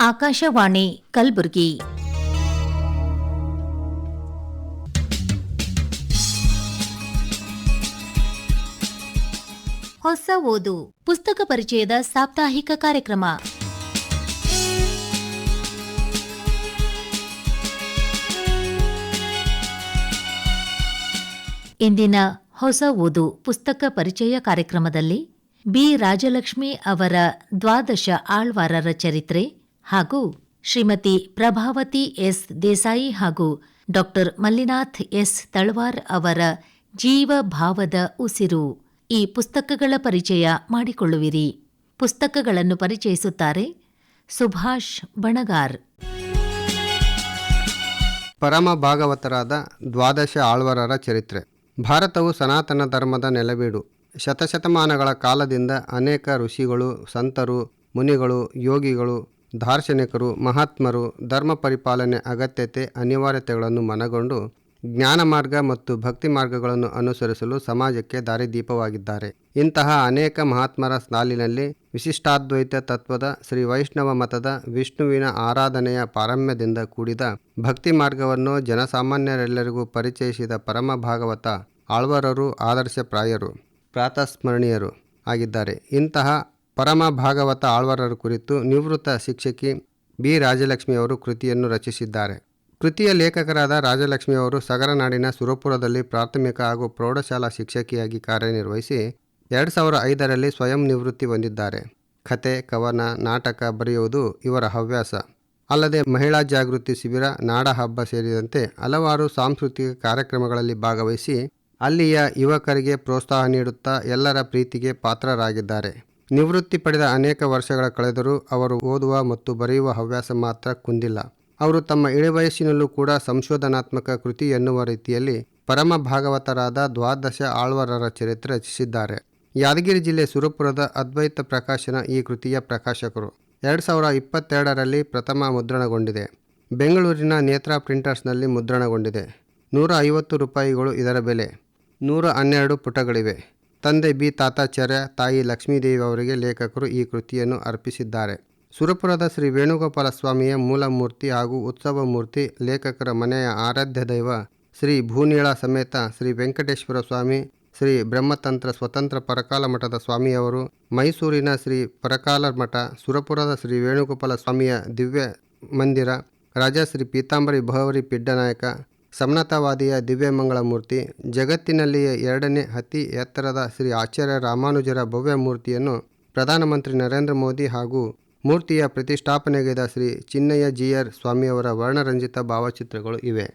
ಆಕಾಶವಾಣಿ ಕಲಬುರಗಿ. ಹೊಸ ಓದು, ಪುಸ್ತಕ ಪರಿಚಯದ ಸಾಪ್ತಾಹಿಕ ಕಾರ್ಯಕ್ರಮ. ಇಂದಿನ ಹೊಸ ಓದು, ಪುಸ್ತಕ ಪರಿಚಯ ಕಾರ್ಯಕ್ರಮದಲ್ಲಿ ಬಿ. ರಾಜಲಕ್ಷ್ಮಿ ಅವರ ದ್ವಾದಶ ಆಳ್ವಾರರ ಚರಿತ್ರೆ ಹಾಗೂ ಶ್ರೀಮತಿ ಪ್ರಭಾವತಿ ಎಸ್ ದೇಸಾಯಿ ಹಾಗೂ ಡಾಕ್ಟರ್ ಮಲ್ಲಿನಾಥ್ ಎಸ್ ತಳವಾರ್ ಅವರ ಜೀವ ಭಾವದ ಉಸಿರು. ಈ ಪುಸ್ತಕಗಳ ಪರಿಚಯ ಮಾಡಿಕೊಳ್ಳುವಿರಿ. ಪುಸ್ತಕಗಳನ್ನು ಪರಿಚಯಿಸುತ್ತಾರೆ ಸುಭಾಷ್ ಬಣಗಾರ್. ಪರಮ ಭಾಗವತರಾದ ದ್ವಾದಶ ಆಳ್ವರರ ಚರಿತ್ರೆ. ಭಾರತವು ಸನಾತನ ಧರ್ಮದ ನೆಲೆಬೀಡು. ಶತಶತಮಾನಗಳ ಕಾಲದಿಂದ ಅನೇಕ ಋಷಿಗಳು, ಸಂತರು, ಮುನಿಗಳು, ಯೋಗಿಗಳು ದಾರ್ಶನಿಕರು, ಮಹಾತ್ಮರು, ಧರ್ಮ ಪರಿಪಾಲನೆ ಅಗತ್ಯತೆ, ಅನಿವಾರ್ಯತೆಗಳನ್ನು ಮನಗೊಂಡು ಜ್ಞಾನ ಮಾರ್ಗ ಮತ್ತು ಭಕ್ತಿ ಮಾರ್ಗಗಳನ್ನು ಅನುಸರಿಸಲು ಸಮಾಜಕ್ಕೆ ದಾರಿದೀಪವಾಗಿದ್ದಾರೆ. ಇಂತಹ ಅನೇಕ ಮಹಾತ್ಮರ ಸಾಲಿನಲ್ಲಿ ವಿಶಿಷ್ಟಾದ್ವೈತ ತತ್ವದ ಶ್ರೀ ವೈಷ್ಣವ ಮತದ ವಿಷ್ಣುವಿನ ಆರಾಧನೆಯ ಪಾರಮ್ಯದಿಂದ ಕೂಡಿದ ಭಕ್ತಿ ಮಾರ್ಗವನ್ನು ಜನಸಾಮಾನ್ಯರೆಲ್ಲರಿಗೂ ಪರಿಚಯಿಸಿದ ಪರಮ ಭಾಗವತ ಆಳ್ವರರು, ಆದರ್ಶಪ್ರಾಯರು, ಪ್ರಾತಸ್ಮರಣೀಯರು ಆಗಿದ್ದಾರೆ. ಇಂತಹ ಪರಮ ಭಾಗವತ ಆಳ್ವರರ ಕುರಿತು ನಿವೃತ್ತ ಶಿಕ್ಷಕಿ ಬಿ. ರಾಜಲಕ್ಷ್ಮಿಯವರು ಕೃತಿಯನ್ನು ರಚಿಸಿದ್ದಾರೆ. ಕೃತಿಯ ಲೇಖಕರಾದ ರಾಜಲಕ್ಷ್ಮಿಯವರು ಸಗರನಾಡಿನ ಸುರಪುರದಲ್ಲಿ ಪ್ರಾಥಮಿಕ ಹಾಗೂ ಪ್ರೌಢಶಾಲಾ ಶಿಕ್ಷಕಿಯಾಗಿ ಕಾರ್ಯನಿರ್ವಹಿಸಿ ಎರಡು ಸಾವಿರ ಐದರಲ್ಲಿ ಸ್ವಯಂ ನಿವೃತ್ತಿ ಹೊಂದಿದ್ದಾರೆ. ಕತೆ, ಕವನ, ನಾಟಕ ಬರೆಯುವುದು ಇವರ ಹವ್ಯಾಸ. ಅಲ್ಲದೆ ಮಹಿಳಾ ಜಾಗೃತಿ ಶಿಬಿರ, ನಾಡ ಹಬ್ಬ ಸೇರಿದಂತೆ ಹಲವಾರು ಸಾಂಸ್ಕೃತಿಕ ಕಾರ್ಯಕ್ರಮಗಳಲ್ಲಿ ಭಾಗವಹಿಸಿ ಅಲ್ಲಿಯ ಯುವಕರಿಗೆ ಪ್ರೋತ್ಸಾಹ ನೀಡುತ್ತಾ ಎಲ್ಲರ ಪ್ರೀತಿಗೆ ಪಾತ್ರರಾಗಿದ್ದಾರೆ. ನಿವೃತ್ತಿ ಪಡೆದ ಅನೇಕ ವರ್ಷಗಳ ಕಳೆದರೂ ಅವರು ಓದುವ ಮತ್ತು ಬರೆಯುವ ಹವ್ಯಾಸ ಮಾತ್ರ ಕುಂದಿಲ್ಲ. ಅವರು ತಮ್ಮ ಇಳಿವಯಸ್ಸಿನಲ್ಲೂ ಕೂಡ ಸಂಶೋಧನಾತ್ಮಕ ಕೃತಿ ಎನ್ನುವ ರೀತಿಯಲ್ಲಿ ಪರಮ ಭಾಗವತರಾದ ದ್ವಾದಶ ಆಳ್ವರರ ಚರಿತ್ರೆ ರಚಿಸಿದ್ದಾರೆ. ಯಾದಗಿರಿ ಜಿಲ್ಲೆ ಸುರಪುರದ ಅದ್ವೈತ ಪ್ರಕಾಶನ ಈ ಕೃತಿಯ ಪ್ರಕಾಶಕರು. ಎರಡು ಸಾವಿರ ಇಪ್ಪತ್ತೆರಡರಲ್ಲಿ ಪ್ರಥಮ ಮುದ್ರಣಗೊಂಡಿದೆ. ಬೆಂಗಳೂರಿನ ನೇತ್ರಾ ಪ್ರಿಂಟರ್ಸ್ನಲ್ಲಿ ಮುದ್ರಣಗೊಂಡಿದೆ. ನೂರ ಐವತ್ತು ರೂಪಾಯಿಗಳು ಇದರ ಬೆಲೆ. ನೂರ ಹನ್ನೆರಡು ಪುಟಗಳಿವೆ. ತಂದೆ ಬಿ ತಾತಾಚಾರ್ಯ, ತಾಯಿ ಲಕ್ಷ್ಮೀದೇವಿ ಅವರಿಗೆ ಲೇಖಕರು ಈ ಕೃತಿಯನ್ನು ಅರ್ಪಿಸಿದ್ದಾರೆ. ಸುರಪುರದ ಶ್ರೀ ವೇಣುಗೋಪಾಲ ಸ್ವಾಮಿಯ ಮೂಲ ಮೂರ್ತಿ ಹಾಗೂ ಉತ್ಸವ ಮೂರ್ತಿ, ಲೇಖಕರ ಮನೆಯ ಆರಾಧ್ಯ ದೈವ ಶ್ರೀ ಭೂನೀಳ ಸಮೇತ ಶ್ರೀ ವೆಂಕಟೇಶ್ವರ ಸ್ವಾಮಿ, ಶ್ರೀ ಬ್ರಹ್ಮತಂತ್ರ ಸ್ವತಂತ್ರ ಪರಕಾಲ ಮಠದ ಸ್ವಾಮಿಯವರು ಮೈಸೂರಿನ ಶ್ರೀ ಪರಕಾಲ ಮಠ, ಸುರಪುರದ ಶ್ರೀ ವೇಣುಗೋಪಾಲ ಸ್ವಾಮಿಯ ದಿವ್ಯ ಮಂದಿರ, ರಾಜ ಶ್ರೀ ಪೀತಾಂಬರಿ ಭವರಿ ಪಿಡ್ಡನಾಯಕ ಸಮನತಾವಾದಿಯ ದಿವ್ಯಮಂಗಳ ಮೂರ್ತಿ ಜಗತ್ತಿನಲ್ಲಿಯೇ ಎರಡನೇ ಅತಿ ಎತ್ತರದ ಶ್ರೀ ಆಚಾರ್ಯ ರಾಮಾನುಜರ ಭವ್ಯ ಮೂರ್ತಿಯನ್ನು ಪ್ರಧಾನಮಂತ್ರಿ ನರೇಂದ್ರ ಮೋದಿ ಹಾಗೂ ಮೂರ್ತಿಯ ಪ್ರತಿಷ್ಠಾಪನೆಗೈದ ಶ್ರೀ ಚಿನ್ನಯ್ಯ ಜಿಯರ್ ಸ್ವಾಮಿಯವರ ವರ್ಣರಂಜಿತ ಭಾವಚಿತ್ರಗಳು ಇವೆ.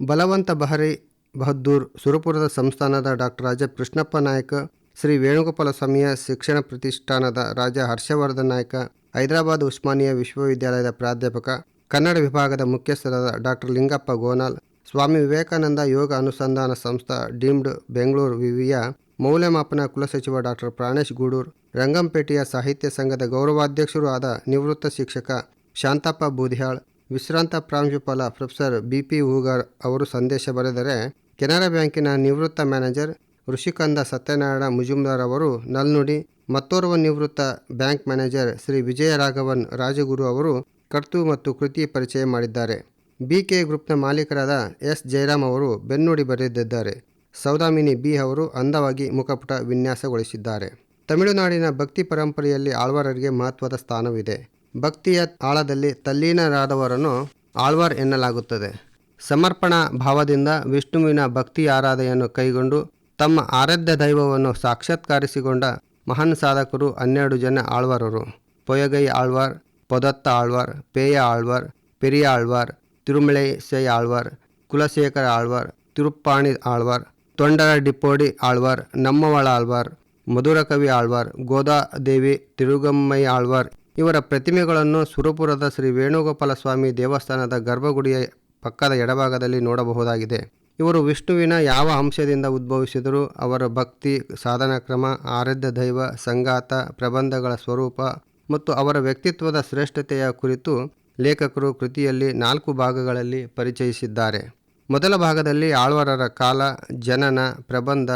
ಬಲವಂತ ಬಹರಿ ಬಹದ್ದೂರ್, ಸುರಪುರದ ಸಂಸ್ಥಾನದ ಡಾಕ್ಟರ್ ರಾಜ ಕೃಷ್ಣಪ್ಪ ನಾಯಕ, ಶ್ರೀ ವೇಣುಗೋಪಾಲ ಸ್ವಾಮಿಯ ಶಿಕ್ಷಣ ಪ್ರತಿಷ್ಠಾನದ ರಾಜ ಹರ್ಷವರ್ಧನ್ ನಾಯಕ, ಹೈದರಾಬಾದ್ ಉಸ್ಮಾನಿಯಾ ವಿಶ್ವವಿದ್ಯಾಲಯದ ಪ್ರಾಧ್ಯಾಪಕ, ಕನ್ನಡ ವಿಭಾಗದ ಮುಖ್ಯಸ್ಥರಾದ ಡಾಕ್ಟರ್ ಲಿಂಗಪ್ಪ ಗೋನಾಲ್ ಸ್ವಾಮಿ ವಿವೇಕಾನಂದ ಯೋಗ ಅನುಸಂಧಾನ ಸಂಸ್ಥಾ ಡೀಮ್ಡ್ ಬೆಂಗಳೂರು ವಿವಿಯ ಮೌಲ್ಯಮಾಪನ ಕುಲಸಚಿವ ಡಾಕ್ಟರ್ ಪ್ರಾಣೇಶ್ ಗೂಡೂರ್, ರಂಗಂಪೇಟೆಯ ಸಾಹಿತ್ಯ ಸಂಘದ ಗೌರವಾಧ್ಯಕ್ಷರೂ ಆದ ನಿವೃತ್ತ ಶಿಕ್ಷಕ ಶಾಂತಪ್ಪ ಬೂದಿಹಾಳ್, ವಿಶ್ರಾಂತ ಪ್ರಾಂಶುಪಾಲ ಪ್ರೊಫೆಸರ್ ಬಿ ಪಿ ಹೂಗಾರ್ ಅವರು ಸಂದೇಶ ಬರೆದರೆ ಕೆನರಾ ಬ್ಯಾಂಕಿನ ನಿವೃತ್ತ ಮ್ಯಾನೇಜರ್ ಋಷಿಕಂದ ಸತ್ಯನಾರಾಯಣ ಮುಜುಮ್ದಾರ್ ಅವರು ನಲ್ನುಡಿ, ಮತ್ತೋರ್ವ ನಿವೃತ್ತ ಬ್ಯಾಂಕ್ ಮ್ಯಾನೇಜರ್ ಶ್ರೀ ವಿಜಯರಾಘವನ್ ರಾಜಗುರು ಅವರು ಕರ್ತು ಮತ್ತು ಕೃತಿ ಪರಿಚಯ ಮಾಡಿದ್ದಾರೆ. ಬಿಕೆ ಗ್ರೂಪ್ನ ಮಾಲೀಕರಾದ ಎಸ್. ಜಯರಾಮ್ ಅವರು ಬೆನ್ನುಡಿ ಬರೆದಿದ್ದಾರೆ. ಸೌದಾಮಿನಿ ಬಿ ಅವರು ಅಂದವಾಗಿ ಮುಖಪುಟ ವಿನ್ಯಾಸಗೊಳಿಸಿದ್ದಾರೆ. ತಮಿಳುನಾಡಿನ ಭಕ್ತಿ ಪರಂಪರೆಯಲ್ಲಿ ಆಳ್ವಾರರಿಗೆ ಮಹತ್ವದ ಸ್ಥಾನವಿದೆ. ಭಕ್ತಿಯ ಆಳದಲ್ಲಿ ತಲ್ಲೀನರಾದವರನ್ನು ಆಳ್ವಾರ್ ಎನ್ನಲಾಗುತ್ತದೆ. ಸಮರ್ಪಣಾ ಭಾವದಿಂದ ವಿಷ್ಣುವಿನ ಭಕ್ತಿ ಆರಾಧನೆಯನ್ನು ಕೈಗೊಂಡು ತಮ್ಮ ಆರಾಧ್ಯ ದೈವವನ್ನು ಸಾಕ್ಷಾತ್ಕರಿಸಿಕೊಂಡ ಮಹಾನ್ ಸಾಧಕರು ಹನ್ನೆರಡು ಜನ ಆಳ್ವಾರರು. ಪೊಯಗೈ ಆಳ್ವಾರ್, ಪೊದತ್ತ ಆಳ್ವಾರ್, ಪೇಯ ಆಳ್ವಾರ್, ಪೆರಿಯ ಆಳ್ವಾರ್ ತಿರುಮಲೈ ಸೈ ಆಳ್ವಾರ್, ಕುಲಶೇಖರ ಆಳ್ವಾರ್, ತಿರುಪ್ಪಾಣಿ ಆಳ್ವಾರ್, ತೊಂಡರ ಡಿಪೋಡಿ ಆಳ್ವಾರ್, ನಮ್ಮವಳ ಆಳ್ವಾರ್ ಮಧುರಕವಿ ಆಳ್ವಾರ್ ಗೋದಾದೇವಿ ತಿರುಗಮ್ಮೈ ಆಳ್ವಾರ್ ಇವರ ಪ್ರತಿಮೆಗಳನ್ನು ಸುರಪುರದ ಶ್ರೀ ವೇಣುಗೋಪಾಲ ಸ್ವಾಮಿ ದೇವಸ್ಥಾನದ ಗರ್ಭಗುಡಿಯ ಪಕ್ಕದ ಎಡಭಾಗದಲ್ಲಿ ನೋಡಬಹುದಾಗಿದೆ. ಇವರು ವಿಷ್ಣುವಿನ ಯಾವ ಅಂಶದಿಂದ ಉದ್ಭವಿಸಿದರೂ, ಅವರ ಭಕ್ತಿ ಸಾಧನಾ ಕ್ರಮ ಆರಾಧ್ಯ ದೈವ, ಸಂಗಾತ, ಪ್ರಬಂಧಗಳ ಸ್ವರೂಪ ಮತ್ತು ಅವರ ವ್ಯಕ್ತಿತ್ವದ ಶ್ರೇಷ್ಠತೆಯ ಕುರಿತು ಲೇಖಕರು ಕೃತಿಯಲ್ಲಿ ನಾಲ್ಕು ಭಾಗಗಳಲ್ಲಿ ಪರಿಚಯಿಸಿದ್ದಾರೆ. ಮೊದಲ ಭಾಗದಲ್ಲಿ ಆಳ್ವಾರರ ಕಾಲ, ಜನನ, ಪ್ರಬಂಧ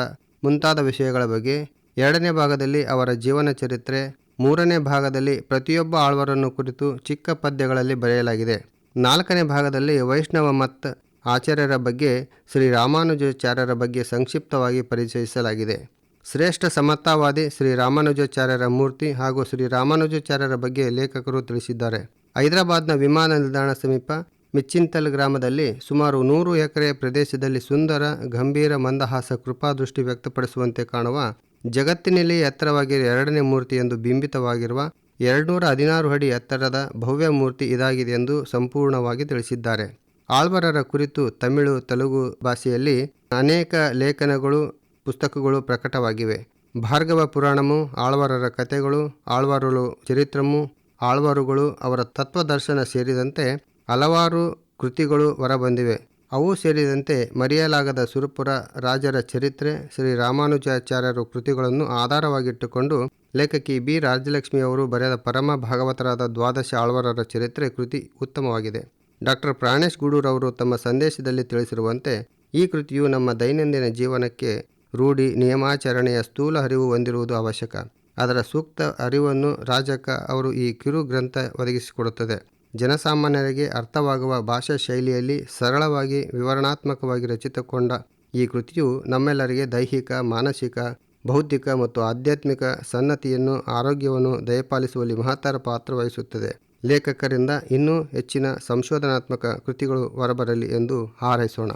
ಮುಂತಾದ ವಿಷಯಗಳ ಬಗ್ಗೆ, ಎರಡನೇ ಭಾಗದಲ್ಲಿ ಅವರ ಜೀವನ ಚರಿತ್ರೆ, ಮೂರನೇ ಭಾಗದಲ್ಲಿ ಪ್ರತಿಯೊಬ್ಬ ಆಳ್ವರನ್ನು ಕುರಿತು ಚಿಕ್ಕ ಪದ್ಯಗಳಲ್ಲಿ ಬರೆಯಲಾಗಿದೆ. ನಾಲ್ಕನೇ ಭಾಗದಲ್ಲಿ ವೈಷ್ಣವ ಮತ್ ಆಚಾರ್ಯರ ಬಗ್ಗೆ, ಶ್ರೀ ರಾಮಾನುಜಾಚಾರ್ಯರ ಬಗ್ಗೆ ಸಂಕ್ಷಿಪ್ತವಾಗಿ ಪರಿಚಯಿಸಲಾಗಿದೆ. ಶ್ರೇಷ್ಠ ಸಮತಾವಾದಿ ಶ್ರೀ ರಾಮಾನುಜಾಚಾರ್ಯರ ಮೂರ್ತಿ ಹಾಗೂ ಶ್ರೀ ರಾಮಾನುಜಾಚಾರ್ಯರ ಬಗ್ಗೆ ಲೇಖಕರು ತಿಳಿಸಿದ್ದಾರೆ. ಹೈದರಾಬಾದ್ನ ವಿಮಾನ ನಿಲ್ದಾಣ ಸಮೀಪ ಮಿಚ್ಚಿಂತಲ್ ಗ್ರಾಮದಲ್ಲಿ ಸುಮಾರು ನೂರು ಎಕರೆ ಪ್ರದೇಶದಲ್ಲಿ ಸುಂದರ, ಗಂಭೀರ ಮಂದಹಾಸ ಕೃಪಾದೃಷ್ಟಿ ವ್ಯಕ್ತಪಡಿಸುವಂತೆ ಕಾಣುವ ಜಗತ್ತಿನಲ್ಲಿ ಎತ್ತರವಾಗಿರುವ ಎರಡನೇ ಮೂರ್ತಿ ಎಂದು ಬಿಂಬಿತವಾಗಿರುವ ಎರಡುನೂರ ಹದಿನಾರು ಅಡಿ ಎತ್ತರದ ಭವ್ಯ ಮೂರ್ತಿ ಇದಾಗಿದೆ ಎಂದು ಸಂಪೂರ್ಣವಾಗಿ ತಿಳಿಸಿದ್ದಾರೆ. ಆಳ್ವರರ ಕುರಿತು ತಮಿಳು, ತೆಲುಗು ಭಾಷೆಯಲ್ಲಿ ಅನೇಕ ಲೇಖನಗಳು, ಪುಸ್ತಕಗಳು ಪ್ರಕಟವಾಗಿವೆ. ಭಾರ್ಗವ ಪುರಾಣಮು, ಆಳ್ವಾರರ ಕಥೆಗಳು ಆಳ್ವಾರರು ಚರಿತ್ರಮು ಆಳ್ವಾರುಗಳು ಅವರ ತತ್ವದರ್ಶನ ಸೇರಿದಂತೆ ಹಲವಾರು ಕೃತಿಗಳು ಹೊರಬಂದಿವೆ. ಅವು ಸೇರಿದಂತೆ ಮರೆಯಲಾಗದ ಸುರಪುರ, ರಾಜರ ಚರಿತ್ರೆ, ಶ್ರೀ ರಾಮಾನುಜಾಚಾರ್ಯರು ಕೃತಿಗಳನ್ನು ಆಧಾರವಾಗಿಟ್ಟುಕೊಂಡು ಲೇಖಕಿ ಬಿ. ರಾಜಲಕ್ಷ್ಮಿಯವರು ಬರೆದ ಪರಮ ಭಾಗವತರಾದ ದ್ವಾದಶ ಆಳ್ವಾರರ ಚರಿತ್ರೆ ಕೃತಿ ಉತ್ತಮವಾಗಿದೆ. ಡಾಕ್ಟರ್ ಪ್ರಾಣೇಶ್ ಗೂಡೂರವರು ತಮ್ಮ ಸಂದೇಶದಲ್ಲಿ ತಿಳಿಸಿರುವಂತೆ, ಈ ಕೃತಿಯು ನಮ್ಮ ದೈನಂದಿನ ಜೀವನಕ್ಕೆ ರೂಢಿ, ನಿಯಮಾಚರಣೆಯ ಸ್ಥೂಲ ಅರಿವು ಹೊಂದಿರುವುದು ಅವಶ್ಯಕ. ಅದರ ಸೂಕ್ತ ಅರಿವನ್ನು ರಾಜಕ ಅವರು ಈ ಕಿರು ಗ್ರಂಥ ಒದಗಿಸಿಕೊಡುತ್ತದೆ. ಜನಸಾಮಾನ್ಯರಿಗೆ ಅರ್ಥವಾಗುವ ಭಾಷಾ ಶೈಲಿಯಲ್ಲಿ ಸರಳವಾಗಿ ವಿವರಣಾತ್ಮಕವಾಗಿ ರಚಿತಗೊಂಡ ಈ ಕೃತಿಯು ನಮ್ಮೆಲ್ಲರಿಗೆ ದೈಹಿಕ, ಮಾನಸಿಕ, ಬೌದ್ಧಿಕ ಮತ್ತು ಆಧ್ಯಾತ್ಮಿಕ ಸನ್ನತಿಯನ್ನು, ಆರೋಗ್ಯವನ್ನು ದಯಪಾಲಿಸುವಲ್ಲಿ ಮಹತ್ತರ ಪಾತ್ರ ವಹಿಸುತ್ತದೆ. ಲೇಖಕರಿಂದ ಇನ್ನೂ ಹೆಚ್ಚಿನ ಸಂಶೋಧನಾತ್ಮಕ ಕೃತಿಗಳು ಹೊರಬರಲಿ ಎಂದು ಹಾರೈಸೋಣ.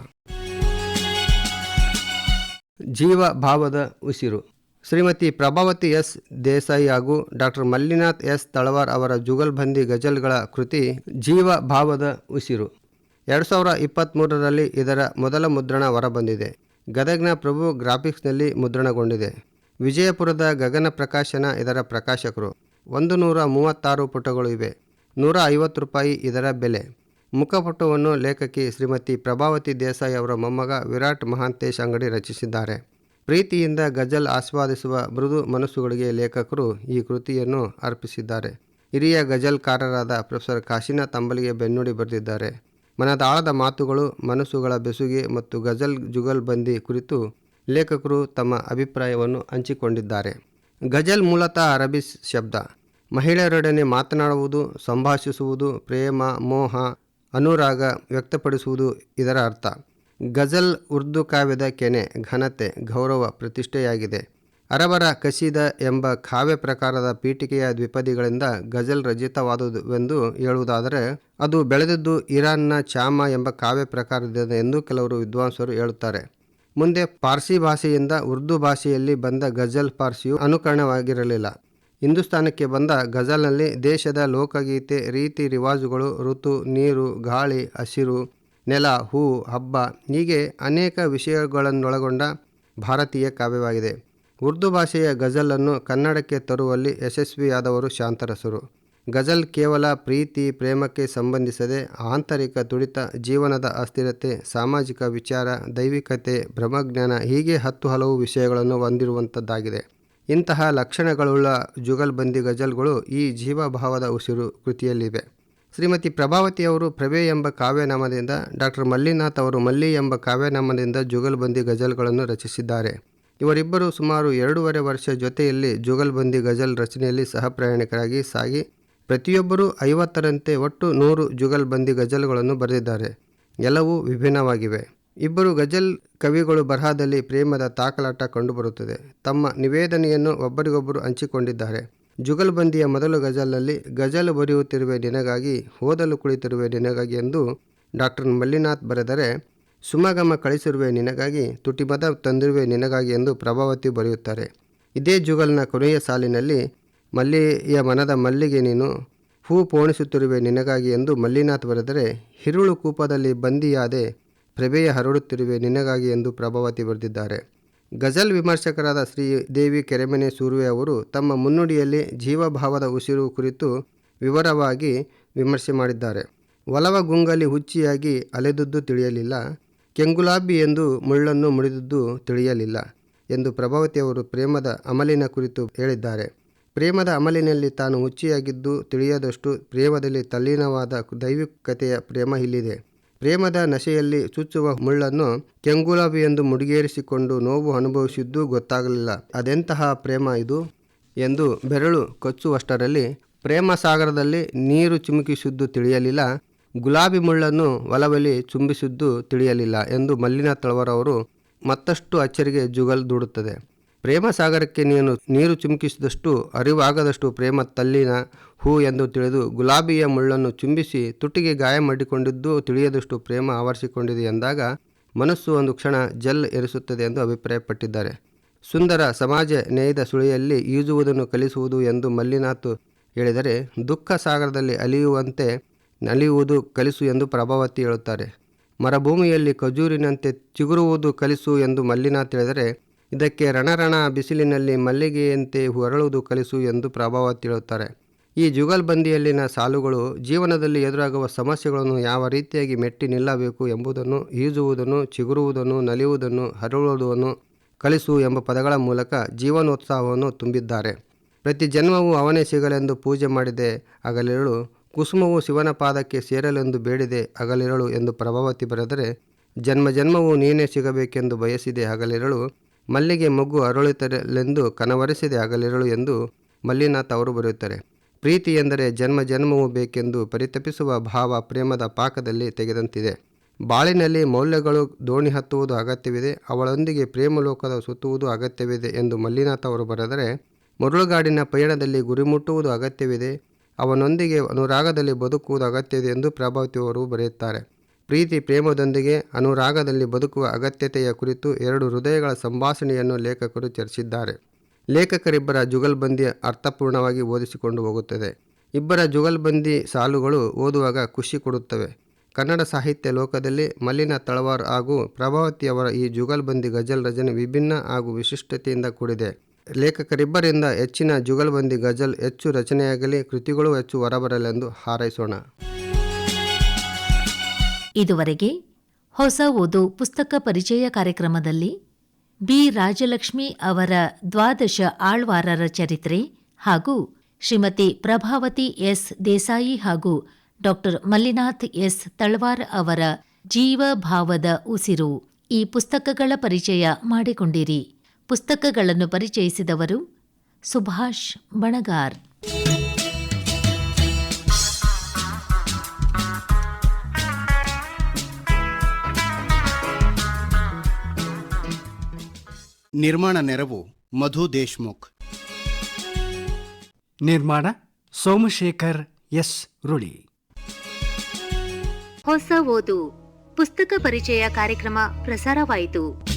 ಜೀವ ಭಾವದ ಉಸಿರು. ಶ್ರೀಮತಿ ಪ್ರಭಾವತಿ ಎಸ್. ದೇಸಾಯಿ ಹಾಗೂ ಡಾಕ್ಟರ್ ಮಲ್ಲಿನಾಥ್ ಎಸ್. ತಳವಾರ್ ಅವರ ಜುಗಲ್ಬಂದಿ ಗಜಲ್ಗಳ ಕೃತಿ ಜೀವ ಭಾವದ ಉಸಿರು. ಎರಡು ಸಾವಿರ ಇಪ್ಪತ್ತ್ಮೂರರಲ್ಲಿ ಇದರ ಮೊದಲ ಮುದ್ರಣ ಹೊರಬಂದಿದೆ. ಗದಗ್ನ ಪ್ರಭು ಗ್ರಾಫಿಕ್ಸ್ನಲ್ಲಿ ಮುದ್ರಣಗೊಂಡಿದೆ. ವಿಜಯಪುರದ ಗಗನ ಪ್ರಕಾಶನ ಇದರ ಪ್ರಕಾಶಕರು. ಒಂದು ನೂರ ಮೂವತ್ತಾರು ಪುಟಗಳು ಇವೆ. ನೂರ ಐವತ್ತು ರೂಪಾಯಿ ಇದರ ಬೆಲೆ. ಮುಖಪುಟವನ್ನು ಲೇಖಕಿ ಶ್ರೀಮತಿ ಪ್ರಭಾವತಿ ದೇಸಾಯಿ ಅವರ ಮೊಮ್ಮಗ ವಿರಾಟ್ ಮಹಾಂತೇಶ್ ಅಂಗಡಿ ರಚಿಸಿದ್ದಾರೆ. ಪ್ರೀತಿಯಿಂದ ಗಜಲ್ ಆಸ್ವಾದಿಸುವ ಮೃದು ಮನಸ್ಸುಗಳಿಗೆ ಲೇಖಕರು ಈ ಕೃತಿಯನ್ನು ಅರ್ಪಿಸಿದ್ದಾರೆ. ಹಿರಿಯ ಗಜಲ್ಕಾರರಾದ ಪ್ರೊಫೆಸರ್ ಕಾಶಿನಾ ತಂಬಲಿಗೆ ಬೆನ್ನುಡಿ ಬರೆದಿದ್ದಾರೆ. ಮನದಾಳದ ಮಾತುಗಳು, ಮನಸ್ಸುಗಳ ಬೆಸುಗೆ ಮತ್ತು ಗಜಲ್ ಜುಗಲ್ಬಂದಿ ಕುರಿತು ಲೇಖಕರು ತಮ್ಮ ಅಭಿಪ್ರಾಯವನ್ನು ಹಂಚಿಕೊಂಡಿದ್ದಾರೆ. ಗಜಲ್ ಮೂಲತಃ ಅರಬಿಸ್ ಶಬ್ದ. ಮಹಿಳೆಯರೊಡನೆ ಮಾತನಾಡುವುದು, ಸಂಭಾಷಿಸುವುದು, ಪ್ರೇಮ, ಮೋಹ, ಅನುರಾಗ ವ್ಯಕ್ತಪಡಿಸುವುದು ಇದರ ಅರ್ಥ. ಗಜಲ್ ಉರ್ದು ಕಾವ್ಯದ ಕೆನೆ, ಘನತೆ, ಗೌರವ ಪ್ರತಿಷ್ಠೆಯಾಗಿದೆ. ಅರಬರ ಕಸಿದ ಎಂಬ ಕಾವ್ಯ ಪ್ರಕಾರದ ಪೀಠಿಕೆಯ ದ್ವಿಪದಿಗಳಿಂದ ಗಜಲ್ ರಚಿತವಾದುದುವೆಂದು ಹೇಳುವುದಾದರೆ, ಅದು ಬೆಳೆದದ್ದು ಇರಾನ್ನ ಚಾಮ ಎಂಬ ಕಾವ್ಯ ಪ್ರಕಾರದಿಂದ ಎಂದು ಕೆಲವರು ವಿದ್ವಾಂಸರು ಹೇಳುತ್ತಾರೆ. ಮುಂದೆ ಪಾರ್ಸಿ ಭಾಷೆಯಿಂದ ಉರ್ದು ಭಾಷೆಯಲ್ಲಿ ಬಂದ ಗಜಲ್ ಪಾರ್ಸಿಯು ಅನುಕರಣವಾಗಿರಲಿಲ್ಲ. ಹಿಂದೂಸ್ತಾನಕ್ಕೆ ಬಂದ ಗಜಲ್ನಲ್ಲಿ ದೇಶದ ಲೋಕಗೀತೆ, ರೀತಿ, ರಿವಾಜುಗಳು, ಋತು, ನೀರು, ಗಾಳಿ, ಹಸಿರು ನೆಲ, ಹೂ, ಹಬ್ಬ ಹೀಗೆ ಅನೇಕ ವಿಷಯಗಳನ್ನೊಳಗೊಂಡ ಭಾರತೀಯ ಕಾವ್ಯವಾಗಿದೆ. ಉರ್ದು ಭಾಷೆಯ ಗಜಲನ್ನು ಕನ್ನಡಕ್ಕೆ ತರುವಲ್ಲಿ ಯಶಸ್ವಿಯಾದವರು ಶಾಂತರಸರು. ಗಜಲ್ ಕೇವಲ ಪ್ರೀತಿ, ಪ್ರೇಮಕ್ಕೆ ಸಂಬಂಧಿಸದೆ ಆಂತರಿಕ ತುಡಿತ ಜೀವನದ ಅಸ್ಥಿರತೆ, ಸಾಮಾಜಿಕ ವಿಚಾರ, ದೈವಿಕತೆ, ಬ್ರಹ್ಮಜ್ಞಾನ ಹೀಗೆ ಹತ್ತು ಹಲವು ವಿಷಯಗಳನ್ನು ಹೊಂದಿರುವಂಥದ್ದಾಗಿದೆ. ಇಂತಹ ಲಕ್ಷಣಗಳುಳ್ಳ ಜುಗಲ್ಬಂದಿ ಗಜಲ್ಗಳು ಈ ಜೀವಭಾವದ ಉಸಿರು ಕೃತಿಯಲ್ಲಿವೆ. ಶ್ರೀಮತಿ ಪ್ರಭಾವತಿ ಅವರು ಪ್ರಭೆ ಎಂಬ ಕಾವ್ಯನಾಮದಿಂದ ಡಾಕ್ಟರ್ ಮಲ್ಲಿನಾಥ್ ಅವರು ಮಲ್ಲಿ ಎಂಬ ಕಾವ್ಯನಾಮದಿಂದ ಜುಗಲ್ಬಂದಿ ಗಜಲ್ಗಳನ್ನು ರಚಿಸಿದ್ದಾರೆ. ಇವರಿಬ್ಬರು ಸುಮಾರು ಎರಡೂವರೆ ವರ್ಷ ಜೊತೆಯಲ್ಲಿ ಜುಗಲ್ಬಂದಿ ಗಜಲ್ ರಚನೆಯಲ್ಲಿ ಸಹಪ್ರಯಾಣಿಕರಾಗಿ ಸಾಗಿ, ಪ್ರತಿಯೊಬ್ಬರೂ ಐವತ್ತರಂತೆ ಒಟ್ಟು ನೂರು ಜುಗಲ್ಬಂದಿ ಗಜಲ್ಗಳನ್ನು ಬರೆದಿದ್ದಾರೆ. ಎಲ್ಲವೂ ವಿಭಿನ್ನವಾಗಿವೆ. ಇಬ್ಬರು ಗಜಲ್ ಕವಿಗಳು ಬರಹದಲ್ಲಿ ಪ್ರೇಮದ ತಾಕಲಾಟ ಕಂಡುಬರುತ್ತದೆ. ತಮ್ಮ ನಿವೇದನೆಯನ್ನು ಒಬ್ಬರಿಗೊಬ್ಬರು ಹಂಚಿಕೊಂಡಿದ್ದಾರೆ. ಜುಗಲ್ಬಂದಿಯ ಮೊದಲು ಗಜಲ್ನಲ್ಲಿ ಗಜಲ್ ಬರೆಯುತ್ತಿರುವೆ ನಿನಗಾಗಿ ಓದಲು ಕುಳಿತಿರುವ ನಿನಗಾಗಿ ಎಂದು ಡಾಕ್ಟರ್ ಮಲ್ಲಿನಾಥ್ ಬರೆದರೆ, ಸುಮಗಮ ಕಳಿಸಿರುವೆ ನಿನಗಾಗಿ, ತುಟಿಮದ ತಂದಿರುವೆ ನಿನಗಾಗಿ ಎಂದು ಪ್ರಭಾವತಿ ಬರೆಯುತ್ತಾರೆ. ಇದೇ ಜುಗಲ್ನ ಕೊನೆಯ ಸಾಲಿನಲ್ಲಿ, ಮಲ್ಲಿಯ ಮನದ ಮಲ್ಲಿಗೆ ನೀನು ಹೂ ಪೋಣಿಸುತ್ತಿರುವೆ ನಿನಗಾಗಿ ಎಂದು ಮಲ್ಲಿನಾಥ್ ಬರೆದರೆ, ಹಿರುಳು ಕೂಪದಲ್ಲಿ ಬಂದಿಯಾದೆ ಪ್ರಭೆಯ ಹರಡುತ್ತಿರುವೆ ನಿನಗಾಗಿ ಎಂದು ಪ್ರಭಾವತಿ ಬರೆದಿದ್ದಾರೆ. ಗಜಲ್ ವಿಮರ್ಶಕರಾದ ಶ್ರೀ ದೇವಿ ಕೆರೆಮನೆ ಸೂರ್ವೆ ಅವರು ತಮ್ಮ ಮುನ್ನುಡಿಯಲ್ಲಿ ಜೀವಭಾವದ ಉಸಿರು ಕುರಿತು ವಿವರವಾಗಿ ವಿಮರ್ಶೆ ಮಾಡಿದ್ದಾರೆ. ಒಲವ ಗುಂಗಲಿ ಹುಚ್ಚಿಯಾಗಿ ಅಲೆದುದ್ದು ತಿಳಿಯಲಿಲ್ಲ. ಕೆಂಗುಲಾಬಿ ಎಂದು ಮುಳ್ಳನ್ನು ಮುಡಿದುದು ತಿಳಿಯಲಿಲ್ಲ ಎಂದು ಪ್ರಭಾವತಿಯವರು ಪ್ರೇಮದ ಅಮಲಿನ ಕುರಿತು ಹೇಳಿದ್ದಾರೆ. ಪ್ರೇಮದ ಅಮಲಿನಲ್ಲಿ ತಾನು ಹುಚ್ಚಿಯಾಗಿದ್ದು ತಿಳಿಯದಷ್ಟು ಪ್ರೇಮದಲ್ಲಿ ತಲ್ಲೀನವಾದ ದೈವಿಕತೆಯ ಪ್ರೇಮ ಇಲ್ಲಿದೆ. ಪ್ರೇಮದ ನಶೆಯಲ್ಲಿ ಚುಚ್ಚುವ ಮುಳ್ಳನ್ನು ಕೆಂಗುಲಾಬಿ ಎಂದು ಮುಡಿಗೇರಿಸಿಕೊಂಡು ನೋವು ಅನುಭವಿಸಿದ್ದು ಗೊತ್ತಾಗಲಿಲ್ಲ. ಅದೆಂತಹ ಪ್ರೇಮ ಇದು? ಎಂದು ಬೆರಳು ಕಚ್ಚುವಷ್ಟರಲ್ಲಿ ಪ್ರೇಮ ಸಾಗರದಲ್ಲಿ ನೀರು ಚಿಮುಕಿಸಿದ್ದು ತಿಳಿಯಲಿಲ್ಲ. ಗುಲಾಬಿ ಮುಳ್ಳನ್ನು ಒಲವಲಿ ಚುಂಬಿಸಿದ್ದು ತಿಳಿಯಲಿಲ್ಲ ಎಂದು ಮಲ್ಲಿನ ತಳವರವರು ಮತ್ತಷ್ಟು ಅಚ್ಚರಿಗೆ ಜುಗಲ್ ದೂಡುತ್ತದೆ. ಪ್ರೇಮ ಸಾಗರಕ್ಕೆ ನೀನು ನೀರು ಚುಮುಕಿಸಿದಷ್ಟು ಅರಿವಾಗದಷ್ಟು ಪ್ರೇಮ ತಲ್ಲಿನ ಹೂ ಎಂದು ತಿಳಿದು ಗುಲಾಬಿಯ ಮುಳ್ಳನ್ನು ಚುಂಬಿಸಿ ತುಟಿಗೆ ಗಾಯ ಮಾಡಿಕೊಂಡಿದ್ದು ತಿಳಿಯದಷ್ಟು ಪ್ರೇಮ ಆವರಿಸಿಕೊಂಡಿದೆ ಎಂದಾಗ ಮನಸ್ಸು ಒಂದು ಕ್ಷಣ ಜಲ್ ಎರಿಸುತ್ತದೆ ಎಂದು ಅಭಿಪ್ರಾಯಪಟ್ಟಿದ್ದಾರೆ. ಸುಂದರ ಸಮಾಜ ನೇಯ್ದ ಸುಳಿಯಲ್ಲಿ ಈಜುವುದನ್ನು ಕಲಿಸುವುದು ಎಂದು ಮಲ್ಲಿನಾಥ್ ಹೇಳಿದರೆ, ದುಃಖ ಸಾಗರದಲ್ಲಿ ಅಲಿಯುವಂತೆ ನಲಿಯುವುದು ಕಲಿಸು ಎಂದು ಪ್ರಭಾವತಿ ಹೇಳುತ್ತಾರೆ. ಮರಭೂಮಿಯಲ್ಲಿ ಖಜೂರಿನಂತೆ ಚಿಗುರುವುದು ಕಲಿಸು ಎಂದು ಮಲ್ಲಿನಾಥ್ ಹೇಳಿದರೆ ಇದಕ್ಕೆ ರಣರಣ ಬಿಸಿಲಿನಲ್ಲಿ ಮಲ್ಲಿಗೆಯಂತೆ ಹೊರಳುವುದು ಕಲಿಸು ಎಂದು ಪ್ರಭಾವತಿ ಹೇಳುತ್ತಾರೆ ಈ ಜುಗಲ್ಬಂದಿಯಲ್ಲಿನ ಸಾಲುಗಳು ಜೀವನದಲ್ಲಿ ಎದುರಾಗುವ ಸಮಸ್ಯೆಗಳನ್ನು ಯಾವ ರೀತಿಯಾಗಿ ಮೆಟ್ಟಿ ನಿಲ್ಲಬೇಕು ಎಂಬುದನ್ನು, ಈಜುವುದನ್ನು, ಚಿಗುರುವುದನ್ನು, ನಲಿಯುವುದನ್ನು, ಹರಳುವುದನ್ನು ಕಲಿಸು ಎಂಬ ಪದಗಳ ಮೂಲಕ ಜೀವನೋತ್ಸಾಹವನ್ನು ತುಂಬಿದ್ದಾರೆ. ಪ್ರತಿ ಜನ್ಮವೂ ಅವನೇ ಸಿಗಲೆಂದು ಪೂಜೆ ಮಾಡಿದೆ ಹಗಲಿರಳು ಕುಸುಮವು ಶಿವನ ಪಾದಕ್ಕೆ ಸೇರಲೆಂದು ಬೇಡಿದೆ ಹಗಲಿರಳು ಎಂದು ಪ್ರಭಾವತಿ ಬರೆದರೆ, ಜನ್ಮ ಜನ್ಮವು ನೀನೇ ಸಿಗಬೇಕೆಂದು ಬಯಸಿದೆ ಹಗಲಿರಳು ಮಲ್ಲಿಗೆ ಮಗ್ಗು ಅರಳುತ್ತಲೆಂದು ಕನವರಿಸಿದೆ ಆಗಲಿರಳು ಎಂದು ಮಲ್ಲಿನಾಥ್ ಅವರು ಬರೆಯುತ್ತಾರೆ. ಪ್ರೀತಿ ಎಂದರೆ ಜನ್ಮ ಜನ್ಮವೂ ಬೇಕೆಂದು ಪರಿತಪಿಸುವ ಭಾವ ಪ್ರೇಮದ ಪಾಕದಲ್ಲಿ ತೆಗೆದಂತಿದೆ. ಬಾಳಿನಲ್ಲಿ ಮೌಲ್ಯಗಳು ದೋಣಿ ಹತ್ತುವುದು ಅಗತ್ಯವಿದೆ, ಅವಳೊಂದಿಗೆ ಪ್ರೇಮಲೋಕದ ಸುತ್ತುವುದು ಅಗತ್ಯವಿದೆ ಎಂದು ಮಲ್ಲಿನಾಥ್ ಅವರು ಬರೆದರೆ, ಮರುಳುಗಾಡಿನ ಪಯಣದಲ್ಲಿ ಗುರಿ ಮುಟ್ಟುವುದು ಅಗತ್ಯವಿದೆ, ಅವನೊಂದಿಗೆ ಅನುರಾಗದಲ್ಲಿ ಬದುಕುವುದು ಅಗತ್ಯವಿದೆ ಎಂದು ಪ್ರಭಾವತಿ ಅವರು ಬರೆಯುತ್ತಾರೆ. ಪ್ರೀತಿ ಪ್ರೇಮದೊಂದಿಗೆ ಅನುರಾಗದಲ್ಲಿ ಬದುಕುವ ಅಗತ್ಯತೆಯ ಕುರಿತು ಎರಡು ಹೃದಯಗಳ ಸಂಭಾಷಣೆಯನ್ನು ಲೇಖಕರು ಚರ್ಚಿಸಿದ್ದಾರೆ ಲೇಖಕರಿಬ್ಬರ ಜುಗಲ್ಬಂದಿ ಅರ್ಥಪೂರ್ಣವಾಗಿ ಓದಿಸಿಕೊಂಡು ಹೋಗುತ್ತದೆ. ಇಬ್ಬರ ಜುಗಲ್ಬಂದಿ ಸಾಲುಗಳು ಓದುವಾಗ ಖುಷಿ ಕೊಡುತ್ತವೆ. ಕನ್ನಡ ಸಾಹಿತ್ಯ ಲೋಕದಲ್ಲಿ ಮಲ್ಲಿನ ತಳವಾರ್ ಹಾಗೂ ಪ್ರಭಾವತಿಯವರ ಈ ಜುಗಲ್ಬಂದಿ ಗಜಲ್ ರಚನೆ ವಿಭಿನ್ನ ಹಾಗೂ ವಿಶಿಷ್ಟತೆಯಿಂದ ಕೂಡಿದೆ. ಲೇಖಕರಿಬ್ಬರಿಂದ ಹೆಚ್ಚಿನ ಜುಗಲ್ಬಂದಿ ಗಜಲ್ ಹೆಚ್ಚು ರಚನೆಯಾಗಲಿ, ಕೃತಿಗಳು ಹೆಚ್ಚು ಹೊರಬರಲೆಂದು ಹಾರೈಸೋಣ. ಇದುವರೆಗೆ ಹೊಸ ಓದು ಪುಸ್ತಕ ಪರಿಚಯ ಕಾರ್ಯಕ್ರಮದಲ್ಲಿ ಬಿ. ರಾಜಲಕ್ಷ್ಮಿ ಅವರ ದ್ವಾದಶ ಆಳ್ವಾರರ ಚರಿತ್ರೆ ಹಾಗೂ ಶ್ರೀಮತಿ ಪ್ರಭಾವತಿ ಎಸ್. ದೇಸಾಯಿ ಹಾಗೂ ಡಾ. ಮಲ್ಲಿನಾಥ್ ಎಸ್. ತಳ್ವಾರ್ ಅವರ ಜೀವಭಾವದ ಉಸಿರು ಈ ಪುಸ್ತಕಗಳ ಪರಿಚಯ ಮಾಡಿಕೊಂಡಿರಿ. ಪುಸ್ತಕಗಳನ್ನು ಪರಿಚಯಿಸಿದವರು ಸುಭಾಷ್ ಬಣಗಾರ್. ನಿರ್ಮಾಣ ನೆರವು ಮಧು ದೇಶ್ಮುಖ್. ನಿರ್ಮಾಣ ಸೋಮಶೇಖರ್ ಎಸ್ ರುಳಿ ಹೊಸ ಓದು. ಪುಸ್ತಕ ಪರಿಚಯ ಕಾರ್ಯಕ್ರಮ ಪ್ರಸಾರವಾಯಿತು.